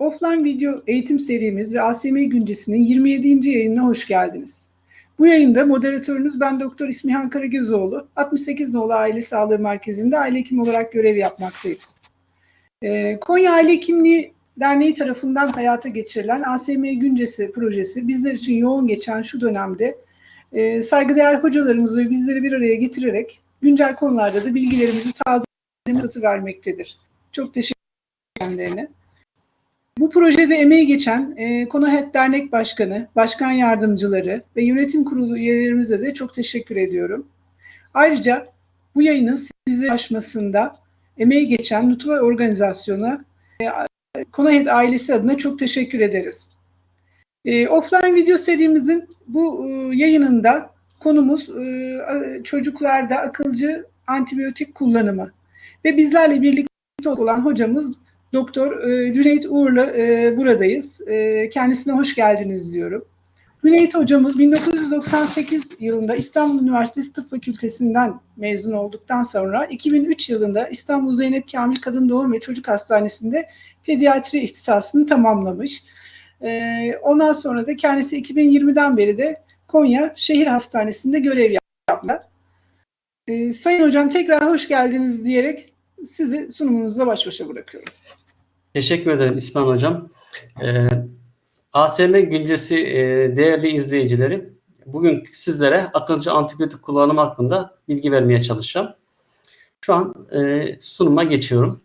Offline video eğitim serimiz ve ASM Güncesi'nin 27. yayınına hoş geldiniz. Bu yayında moderatörünüz ben Doktor İsmihan Karagözoğlu, 68 Nolu Aile Sağlığı Merkezi'nde aile hekimi olarak görev yapmaktayım. Ee, Konya Aile Hekimliği Derneği tarafından hayata geçirilen ASM Güncesi projesi bizler için yoğun geçen şu dönemde e, saygıdeğer hocalarımızı bizleri bir araya getirerek güncel konularda da bilgilerimizi taze vermektedir. Çok teşekkür ederim kendilerine. Bu projede emeği geçen e, Konahet Dernek Başkanı, Başkan Yardımcıları ve Yönetim Kurulu üyelerimize de çok teşekkür ediyorum. Ayrıca bu yayının size açmasında emeği geçen Nutva Organizasyonu, e, Konahet ailesi adına çok teşekkür ederiz. E, offline video serimizin bu e, yayınında konumuz e, çocuklarda akılcı antibiyotik kullanımı ve bizlerle birlikte olan hocamız Doktor e, Cüneyt Uğur'la e, buradayız. E, kendisine hoş geldiniz diyorum. Cüneyt hocamız 1998 yılında İstanbul Üniversitesi Tıp Fakültesinden mezun olduktan sonra 2003 yılında İstanbul Zeynep Kamil Kadın Doğum ve Çocuk Hastanesi'nde pediatri ihtisasını tamamlamış. E, ondan sonra da kendisi 2020'den beri de Konya Şehir Hastanesi'nde görev yapmakta. E, Sayın Hocam tekrar hoş geldiniz diyerek sizi sunumunuzla baş başa bırakıyorum. Teşekkür ederim İsmail Hocam. Ee, ASM güncesi e, değerli izleyicileri, bugün sizlere akılcı antibiyotik kullanımı hakkında bilgi vermeye çalışacağım. Şu an e, sunuma geçiyorum.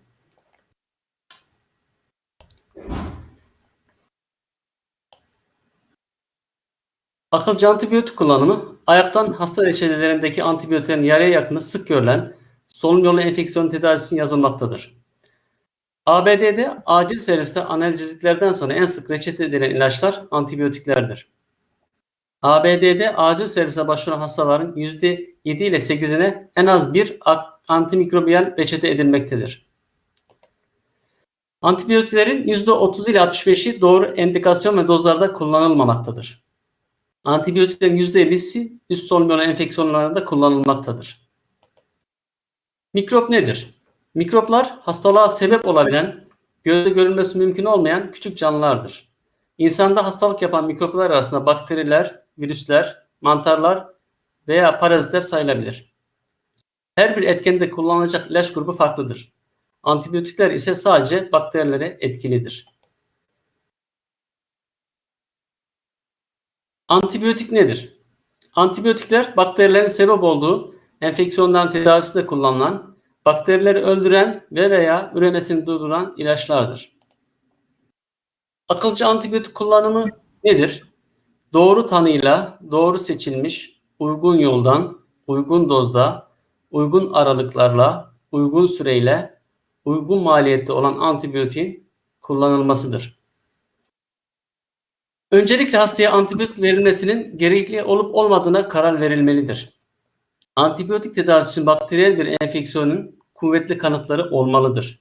Akılcı antibiyotik kullanımı, ayaktan hasta reçetelerindeki antibiyotiklerin yarıya yakını sık görülen solunum yolu enfeksiyon tedavisinin yazılmaktadır. ABD'de acil serviste analjeziklerden sonra en sık reçete edilen ilaçlar antibiyotiklerdir. ABD'de acil servise başvuran hastaların %7 ile 8'ine en az bir antimikrobiyal reçete edilmektedir. Antibiyotiklerin %30 ile 65'i doğru endikasyon ve dozlarda kullanılmamaktadır. Antibiyotiklerin %50'si üst solunum enfeksiyonlarında kullanılmaktadır. Mikrop nedir? Mikroplar hastalığa sebep olabilen, gözle görülmesi mümkün olmayan küçük canlılardır. İnsanda hastalık yapan mikroplar arasında bakteriler, virüsler, mantarlar veya parazitler sayılabilir. Her bir etkende kullanılacak ilaç grubu farklıdır. Antibiyotikler ise sadece bakterilere etkilidir. Antibiyotik nedir? Antibiyotikler bakterilerin sebep olduğu enfeksiyonların tedavisinde kullanılan bakterileri öldüren ve veya üremesini durduran ilaçlardır. Akılcı antibiyotik kullanımı nedir? Doğru tanıyla, doğru seçilmiş, uygun yoldan, uygun dozda, uygun aralıklarla, uygun süreyle, uygun maliyette olan antibiyotiğin kullanılmasıdır. Öncelikle hastaya antibiyotik verilmesinin gerekli olup olmadığına karar verilmelidir. Antibiyotik tedavisi için bakteriyel bir enfeksiyonun kuvvetli kanıtları olmalıdır.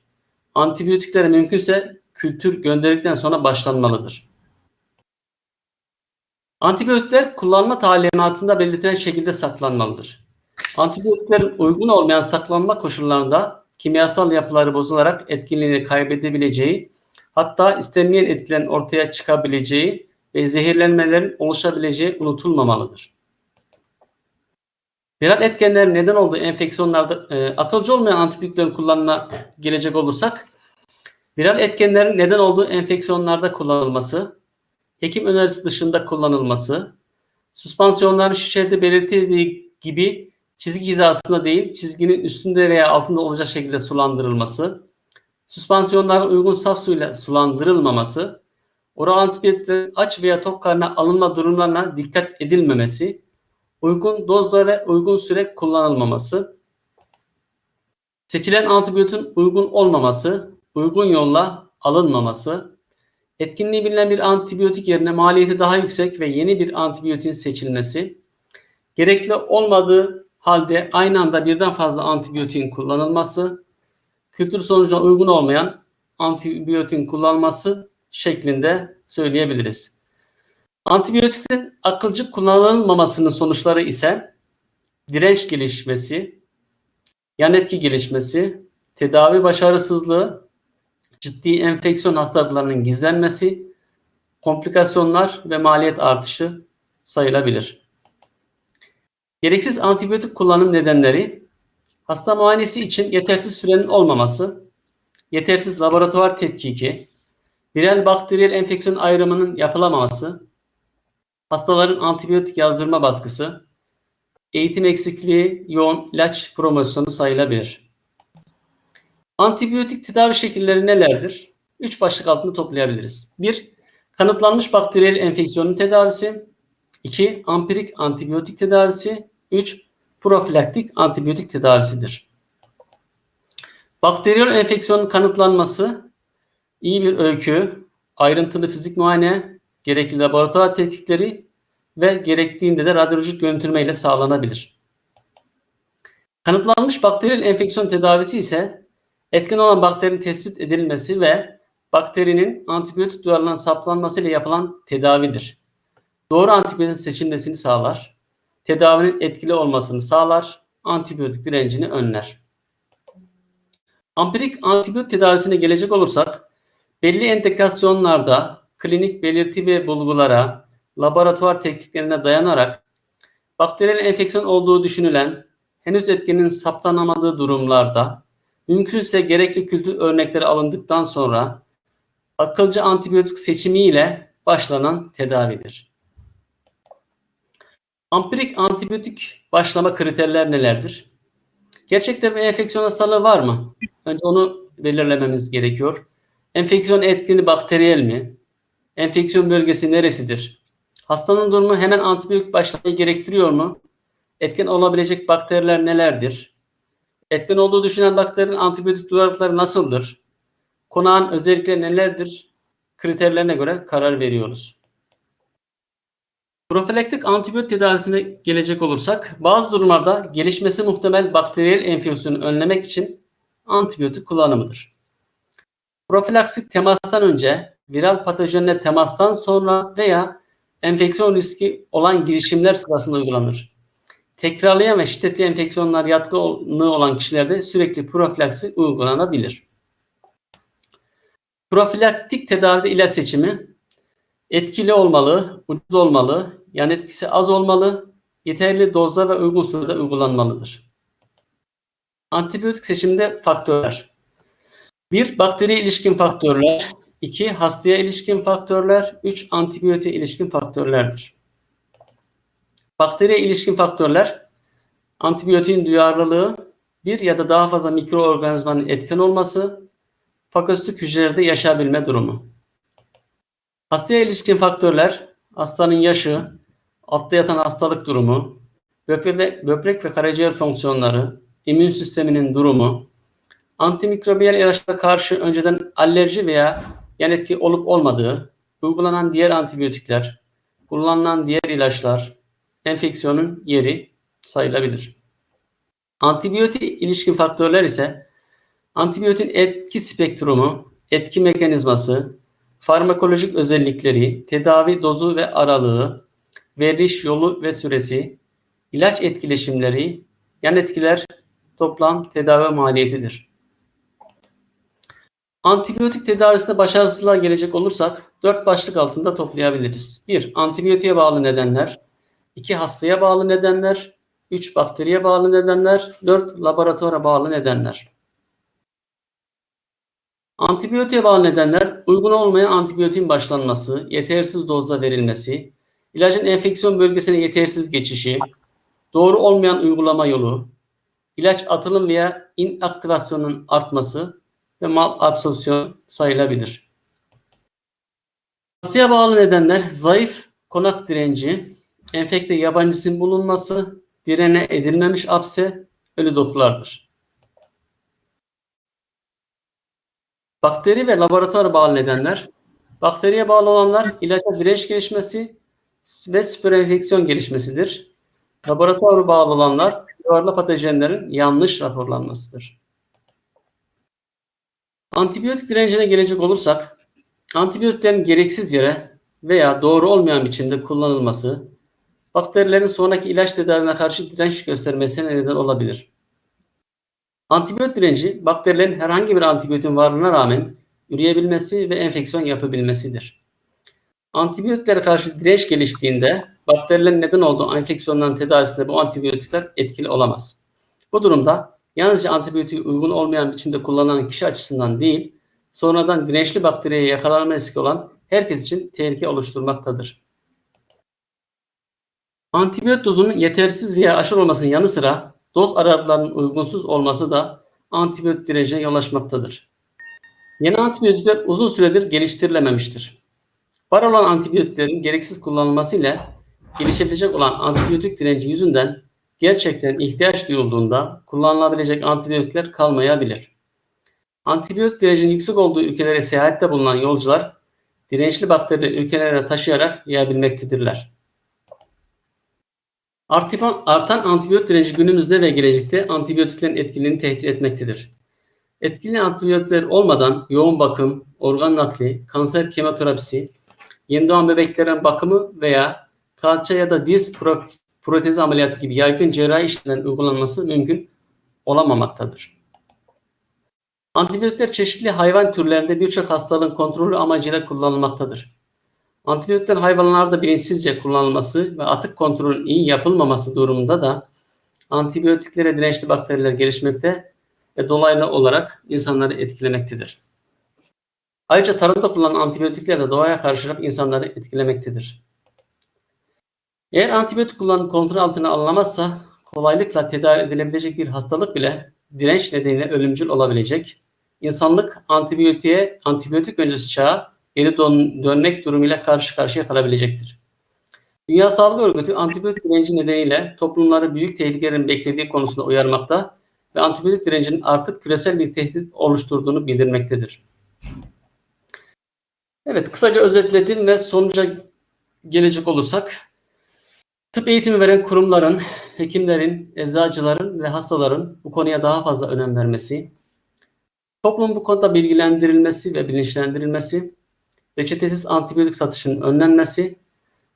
Antibiyotiklere mümkünse kültür gönderildikten sonra başlanmalıdır. Antibiyotikler kullanma talimatında belirtilen şekilde saklanmalıdır. Antibiyotiklerin uygun olmayan saklanma koşullarında kimyasal yapıları bozularak etkinliğini kaybedebileceği, hatta istenmeyen etkilerin ortaya çıkabileceği ve zehirlenmelerin oluşabileceği unutulmamalıdır. Viral etkenler neden olduğu enfeksiyonlarda e, akılcı olmayan antibiyotiklerin kullanımına gelecek olursak, viral etkenlerin neden olduğu enfeksiyonlarda kullanılması, hekim önerisi dışında kullanılması, süspansiyonların şişede belirtildiği gibi çizgi hizasında değil, çizginin üstünde veya altında olacak şekilde sulandırılması, süspansiyonların uygun saf suyla sulandırılmaması, oral antibiyotiklerin aç veya tok karnına alınma durumlarına dikkat edilmemesi, uygun dozda ve uygun süre kullanılmaması, seçilen antibiyotin uygun olmaması, uygun yolla alınmaması, etkinliği bilinen bir antibiyotik yerine maliyeti daha yüksek ve yeni bir antibiyotin seçilmesi, gerekli olmadığı halde aynı anda birden fazla antibiyotin kullanılması, kültür sonucuna uygun olmayan antibiyotin kullanılması şeklinde söyleyebiliriz. Antibiyotiklerin akılcı kullanılmamasının sonuçları ise direnç gelişmesi, yan etki gelişmesi, tedavi başarısızlığı, ciddi enfeksiyon hastalıklarının gizlenmesi, komplikasyonlar ve maliyet artışı sayılabilir. Gereksiz antibiyotik kullanım nedenleri hasta muayenesi için yetersiz sürenin olmaması, yetersiz laboratuvar tetkiki, viral bakteriyel enfeksiyon ayrımının yapılamaması, hastaların antibiyotik yazdırma baskısı, eğitim eksikliği, yoğun ilaç promosyonu sayılabilir. Antibiyotik tedavi şekilleri nelerdir? Üç başlık altında toplayabiliriz. 1. Kanıtlanmış bakteriyel enfeksiyonun tedavisi. 2. Ampirik antibiyotik tedavisi. 3. Profilaktik antibiyotik tedavisidir. Bakteriyel enfeksiyonun kanıtlanması iyi bir öykü, ayrıntılı fizik muayene, gerekli laboratuvar tetkikleri ve gerektiğinde de radyolojik görüntüleme ile sağlanabilir. Kanıtlanmış bakteriyel enfeksiyon tedavisi ise etkin olan bakterinin tespit edilmesi ve bakterinin antibiyotik duyarlılığına saptanması ile yapılan tedavidir. Doğru antibiyotik seçilmesini sağlar, tedavinin etkili olmasını sağlar, antibiyotik direncini önler. Ampirik antibiyotik tedavisine gelecek olursak, belli endikasyonlarda klinik belirti ve bulgulara, laboratuvar tekniklerine dayanarak bakteriyel enfeksiyon olduğu düşünülen, henüz etkinin saptanamadığı durumlarda mümkünse gerekli kültür örnekleri alındıktan sonra akılcı antibiyotik seçimiyle başlanan tedavidir. Ampirik antibiyotik başlama kriterler nelerdir? Gerçekten bir enfeksiyon hastalığı var mı? Önce onu belirlememiz gerekiyor. Enfeksiyon etkini bakteriyel mi? Enfeksiyon bölgesi neresidir? Hastanın durumu hemen antibiyotik başlamayı gerektiriyor mu? Etken olabilecek bakteriler nelerdir? Etken olduğu düşünen bakterinin antibiyotik duyarlılıkları nasıldır? Konağın özellikleri nelerdir? Kriterlerine göre karar veriyoruz. Profilaktik antibiyotik tedavisine gelecek olursak, bazı durumlarda gelişmesi muhtemel bakteriyel enfeksiyonu önlemek için antibiyotik kullanımıdır. Profilaksik temastan önce, viral patojenle temastan sonra veya enfeksiyon riski olan girişimler sırasında uygulanır. Tekrarlayan ve şiddetli enfeksiyonlar yatkınlığı olan kişilerde sürekli profilaksi uygulanabilir. Profilaktik tedavide ilaç seçimi etkili olmalı, ucuz olmalı, yan etkisi az olmalı, yeterli dozda ve uygun sürede uygulanmalıdır. Antibiyotik seçiminde faktörler. 1. Bakteriye ilişkin faktörler. 2. Hastaya ilişkin faktörler. 3. Antibiyotiğe ilişkin faktörlerdir. Bakteriye ilişkin faktörler antibiyotiğin duyarlılığı, bir ya da daha fazla mikroorganizmanın etken olması, fakositik hücrelerde yaşayabilme durumu. Hastaya ilişkin faktörler hastanın yaşı, altta yatan hastalık durumu, böbrek ve, böbrek ve karaciğer fonksiyonları, immün sisteminin durumu, antimikrobiyal ilaçlara karşı önceden alerji veya yan etki olup olmadığı, uygulanan diğer antibiyotikler, kullanılan diğer ilaçlar, enfeksiyonun yeri sayılabilir. Antibiyotik ilişkin faktörler ise antibiyotin etki spektrumu, etki mekanizması, farmakolojik özellikleri, tedavi dozu ve aralığı, veriş yolu ve süresi, ilaç etkileşimleri, yan etkiler, toplam tedavi maliyetidir. Antibiyotik tedavisinde başarısızlığa gelecek olursak dört başlık altında toplayabiliriz. 1. Antibiyotiğe bağlı nedenler. 2. Hastaya bağlı nedenler. 3. Bakteriye bağlı nedenler. 4. Laboratuvara bağlı nedenler. Antibiyotiğe bağlı nedenler uygun olmayan antibiyotin başlanması, yetersiz dozda verilmesi, ilacın enfeksiyon bölgesine yetersiz geçişi, doğru olmayan uygulama yolu, ilaç atılım veya inaktivasyonun artması ve mal absorpsiyon sayılabilir. Hastaya bağlı nedenler zayıf konak direnci, enfekte yabancısın bulunması, direne edilmemiş apse, ölü dokulardır. Bakteri ve laboratuvar bağlı nedenler, bakteriye bağlı olanlar ilaca direnç gelişmesi ve süperenfeksiyon gelişmesidir. Laboratuvara bağlı olanlar duvarlı patojenlerin yanlış raporlanmasıdır. Antibiyotik direncine gelecek olursak, antibiyotiklerin gereksiz yere veya doğru olmayan biçimde kullanılması, bakterilerin sonraki ilaç tedaviine karşı direnç göstermesine neden olabilir. Antibiyotik direnci, bakterilerin herhangi bir antibiyotin varlığına rağmen üreyebilmesi ve enfeksiyon yapabilmesidir. Antibiyotiklere karşı direnç geliştiğinde bakterilerin neden olduğu enfeksiyonların tedavisinde bu antibiyotikler etkili olamaz. Bu durumda yalnızca antibiyotiği uygun olmayan biçimde kullanılan kişi açısından değil, sonradan dirençli bakteriye yakalanma riski olan herkes için tehlike oluşturmaktadır. Antibiyot dozunun yetersiz veya aşırı olmasının yanı sıra doz aralıklarının uygunsuz olması da antibiyotik direncine yol açmaktadır. Yeni antibiyotikler uzun süredir geliştirilememiştir. Var olan antibiyotiklerin gereksiz kullanılması ile gelişebilecek olan antibiyotik direnci yüzünden gerçekten ihtiyaç duyulduğunda kullanılabilecek antibiyotikler kalmayabilir. Antibiyotik direncinin yüksek olduğu ülkelere seyahatte bulunan yolcular dirençli bakterileri ülkelere taşıyarak yayabilmektedirler. Artipan, artan antibiyotik direnci günümüzde ve gelecekte antibiyotiklerin etkililiğini tehdit etmektedir. Etkili antibiyotikler olmadan yoğun bakım, organ nakli, kanser kemoterapisi, yeni doğan bebeklerin bakımı veya kalça ya da diz protezi ameliyatı gibi yaygın cerrahi işlemlerin uygulanması mümkün olamamaktadır. Antibiyotikler çeşitli hayvan türlerinde birçok hastalığın kontrolü amacıyla kullanılmaktadır. Antibiyotiklerin hayvanlarda bilinçsizce kullanılması ve atık kontrolünün iyi yapılmaması durumunda da antibiyotiklere dirençli bakteriler gelişmekte ve dolaylı olarak insanları etkilemektedir. Ayrıca tarımda kullanılan antibiyotikler de doğaya karşı insanları etkilemektedir. Eğer antibiyotik kullanımı kontrol altına alınamazsa kolaylıkla tedavi edilebilecek bir hastalık bile direnç nedeniyle ölümcül olabilecek. İnsanlık antibiyotiğe, antibiyotik öncesi çağa geri dön- dönmek durumuyla karşı karşıya kalabilecektir. Dünya Sağlık Örgütü antibiyotik direnci nedeniyle toplumları büyük tehlikelerin beklediği konusunda uyarmakta ve antibiyotik direncinin artık küresel bir tehdit oluşturduğunu bildirmektedir. Evet, kısaca özetledim ve sonuca gelecek olursak, tıp eğitimi veren kurumların, hekimlerin, eczacıların ve hastaların bu konuya daha fazla önem vermesi, toplumun bu konuda bilgilendirilmesi ve bilinçlendirilmesi, reçetesiz antibiyotik satışının önlenmesi,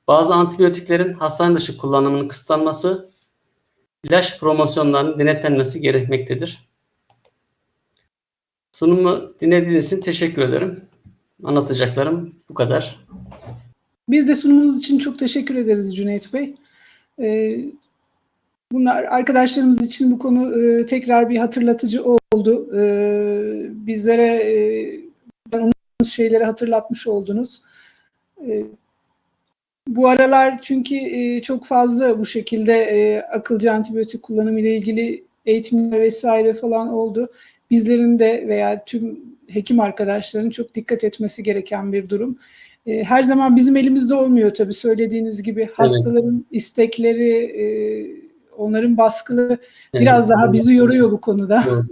bazı antibiyotiklerin hastane dışı kullanımının kısıtlanması, ilaç promosyonlarının denetlenmesi gerekmektedir. Sunumu dinlediğiniz için teşekkür ederim. Anlatacaklarım bu kadar. Biz de sunumunuz için çok teşekkür ederiz Cüneyt Bey. Ee, bunlar arkadaşlarımız için bu konu e, tekrar bir hatırlatıcı oldu. Ee, bizlere e, unuttuğumuz şeyleri hatırlatmış oldunuz. Ee, bu aralar çünkü e, çok fazla bu şekilde e, akılcı antibiyotik kullanımı ile ilgili eğitimler vesaire falan oldu. Bizlerin de veya tüm hekim arkadaşların çok dikkat etmesi gereken bir durum. E, her zaman bizim elimizde olmuyor tabii söylediğiniz gibi hastaların istekleri, e, onların baskıları biraz daha bizi yoruyor bu konuda. Doğru.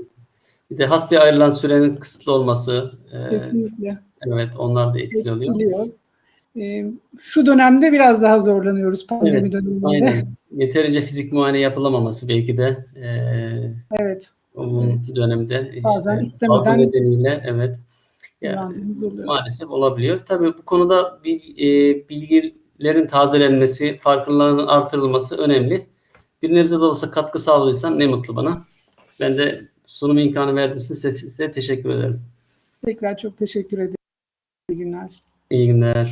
Bir de hastaya ayrılan sürenin kısıtlı olması, e, Kesinlikle. evet onlar da etkili oluyor. Etkiliyor. E, şu dönemde biraz daha zorlanıyoruz pandemi Evet, döneminde. aynen. Yeterince fizik muayene yapılamaması belki de e, Evet. o Evet. dönemde işte, Bazen salgın istemeden nedeniyle evet. Yani, maalesef olabiliyor. Tabii bu konuda e, bilgilerin tazelenmesi, farkındalığın artırılması önemli. Bir nebze de olsa katkı sağladıysam ne mutlu bana. Ben de sunum imkanı verdiğiniz için size teşekkür ederim. Tekrar çok teşekkür ederim. İyi günler. İyi günler.